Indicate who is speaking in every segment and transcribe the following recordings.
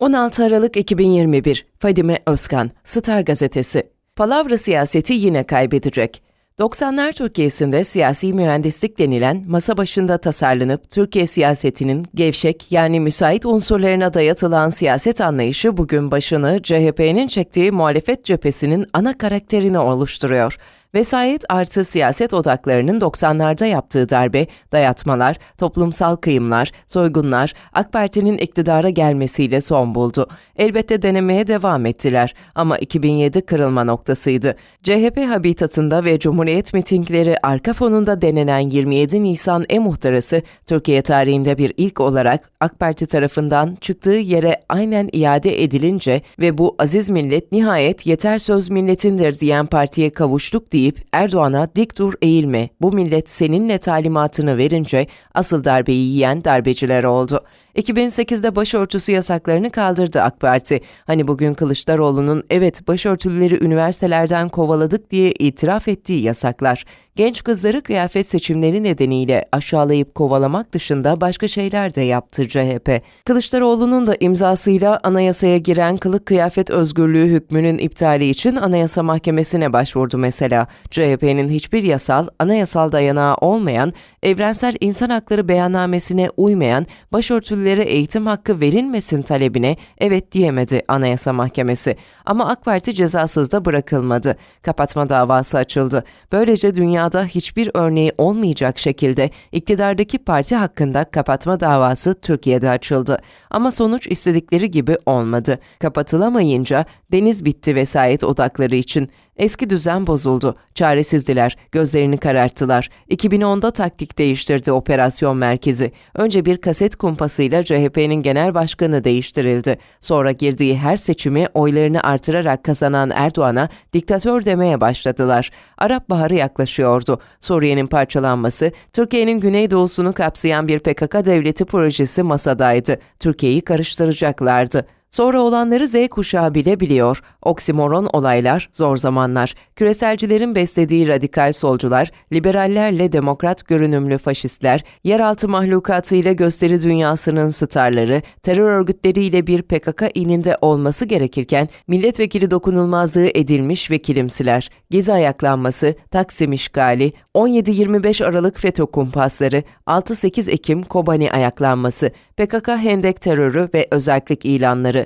Speaker 1: 16 Aralık 2021 Fadime Özkan Star Gazetesi Palavra siyaseti yine kaybedecek. 90'lar Türkiye'sinde siyasi mühendislik denilen masa başında tasarlanıp Türkiye siyasetinin gevşek yani müsait unsurlarına dayatılan siyaset anlayışı bugün başını CHP'nin çektiği muhalefet cephesinin ana karakterini oluşturuyor. Vesayet artı siyaset odaklarının 90'larda yaptığı darbe, dayatmalar, toplumsal kıyımlar, soygunlar AK Parti'nin iktidara gelmesiyle son buldu. Elbette denemeye devam ettiler ama 2007 kırılma noktasıydı. CHP habitatında ve Cumhuriyet mitingleri arka fonunda denenen 27 Nisan e-muhtarası Türkiye tarihinde bir ilk olarak AK Parti tarafından çıktığı yere aynen iade edilince ve bu aziz millet nihayet yeter söz milletindir diyen partiye kavuştuk diye deyip Erdoğan'a dik dur eğilme, bu millet seninle talimatını verince asıl darbeyi yiyen darbeciler oldu. 2008'de başörtüsü yasaklarını kaldırdı AK Parti. Hani bugün Kılıçdaroğlu'nun evet başörtüleri üniversitelerden kovaladık diye itiraf ettiği yasaklar. Genç kızları kıyafet seçimleri nedeniyle aşağılayıp kovalamak dışında başka şeyler de yaptı CHP. Kılıçdaroğlu'nun da imzasıyla anayasaya giren kılık kıyafet özgürlüğü hükmünün iptali için Anayasa Mahkemesi'ne başvurdu mesela. CHP'nin hiçbir yasal, anayasal dayanağı olmayan, evrensel insan hakları beyannamesine uymayan başörtülü öğrencilere eğitim hakkı verilmesin talebine evet diyemedi Anayasa Mahkemesi. Ama AK Parti cezasız da bırakılmadı. Kapatma davası açıldı. Böylece dünyada hiçbir örneği olmayacak şekilde iktidardaki parti hakkında kapatma davası Türkiye'de açıldı. Ama sonuç istedikleri gibi olmadı. Kapatılamayınca deniz bitti vesayet odakları için. Eski düzen bozuldu. Çaresizdiler. Gözlerini kararttılar. 2010'da taktik değiştirdi operasyon merkezi. Önce bir kaset kumpasıyla CHP'nin genel başkanı değiştirildi. Sonra girdiği her seçimi oylarını artırarak kazanan Erdoğan'a diktatör demeye başladılar. Arap Baharı yaklaşıyordu. Suriye'nin parçalanması, Türkiye'nin güneydoğusunu kapsayan bir PKK devleti projesi masadaydı. Türkiye'yi karıştıracaklardı. Sonra olanları Z kuşağı bile biliyor. Oksimoron olaylar, zor zamanlar. Küreselcilerin beslediği radikal solcular, liberallerle demokrat görünümlü faşistler, yeraltı mahlukatıyla gösteri dünyasının starları, terör örgütleriyle bir PKK ininde olması gerekirken milletvekili dokunulmazlığı edilmiş vekilimsiler, gezi ayaklanması, Taksim işgali, 17-25 Aralık FETÖ kumpasları, 6-8 Ekim Kobani ayaklanması, PKK hendek terörü ve özellik ilanları,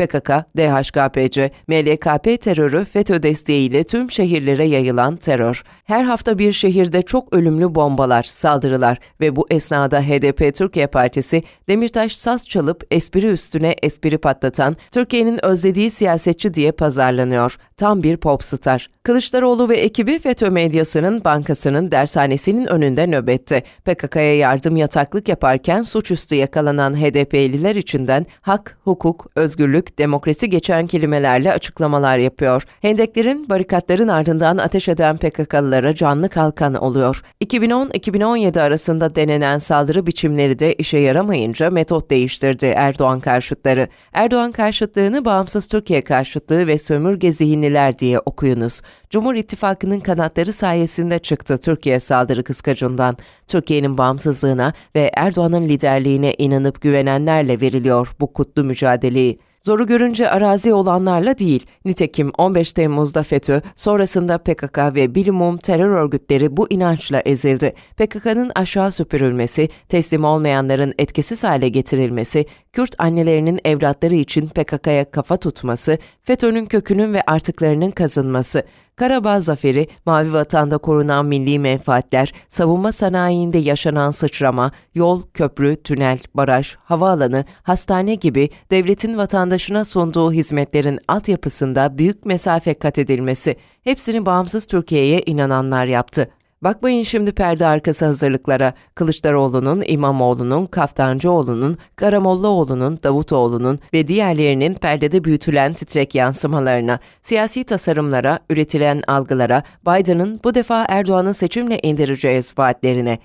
Speaker 1: PKK, DHKPC, MLKP terörü FETÖ desteğiyle tüm şehirlere yayılan terör. Her hafta bir şehirde çok ölümlü bombalar, saldırılar ve bu esnada HDP Türkiye Partisi Demirtaş saz çalıp espri üstüne espri patlatan Türkiye'nin özlediği siyasetçi diye pazarlanıyor. Tam bir popstar. Kılıçdaroğlu ve ekibi FETÖ medyasının, bankasının, dershanesinin önünde nöbette. PKK'ya yardım yataklık yaparken suçüstü yakalanan HDP'liler içinden hak, hukuk, özgürlük, demokrasi geçen kelimelerle açıklamalar yapıyor. Hendeklerin, barikatların ardından ateş eden PKK'lılara canlı kalkan oluyor. 2010-2017 arasında denenen saldırı biçimleri de işe yaramayınca metot değiştirdi Erdoğan karşıtları. Erdoğan karşıtlığını bağımsız Türkiye karşıtlığı ve sömürge zihinliler diye okuyunuz. Cumhur İttifakı'nın kanatları sayesinde çıktı Türkiye saldırı kıskacından. Türkiye'nin bağımsızlığına ve Erdoğan'ın liderliğine inanıp güvenenlerle veriliyor bu kutlu mücadeleyi. Zoru görünce arazi olanlarla değil. Nitekim 15 Temmuz'da FETÖ, sonrasında PKK ve bilimum terör örgütleri bu inançla ezildi. PKK'nın aşağı süpürülmesi, teslim olmayanların etkisiz hale getirilmesi, Kürt annelerinin evlatları için PKK'ya kafa tutması, FETÖ'nün kökünün ve artıklarının kazınması, Karabağ zaferi, Mavi Vatan'da korunan milli menfaatler, savunma sanayinde yaşanan sıçrama, yol, köprü, tünel, baraj, havaalanı, hastane gibi devletin vatandaşına sunduğu hizmetlerin altyapısında büyük mesafe kat edilmesi, hepsini bağımsız Türkiye'ye inananlar yaptı. Bakmayın şimdi perde arkası hazırlıklara. Kılıçdaroğlu'nun, İmamoğlu'nun, Kaftancıoğlu'nun, Karamollaoğlu'nun, Davutoğlu'nun ve diğerlerinin perdede büyütülen titrek yansımalarına, siyasi tasarımlara, üretilen algılara, Biden'ın bu defa Erdoğan'ı seçimle indireceğiz vaatlerine.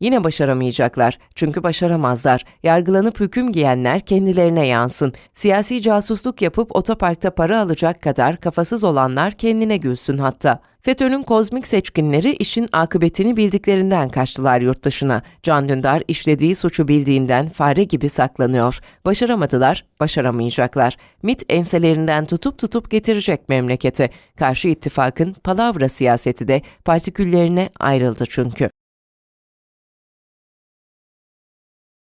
Speaker 1: Yine başaramayacaklar. Çünkü başaramazlar. Yargılanıp hüküm giyenler kendilerine yansın. Siyasi casusluk yapıp otoparkta para alacak kadar kafasız olanlar kendine gülsün hatta. FETÖ'nün kozmik seçkinleri işin akıbetini bildiklerinden kaçtılar yurt dışına. Can Dündar işlediği suçu bildiğinden fare gibi saklanıyor. Başaramadılar, başaramayacaklar. MIT enselerinden tutup tutup getirecek memlekete. Karşı ittifakın palavra siyaseti de partiküllerine ayrıldı çünkü.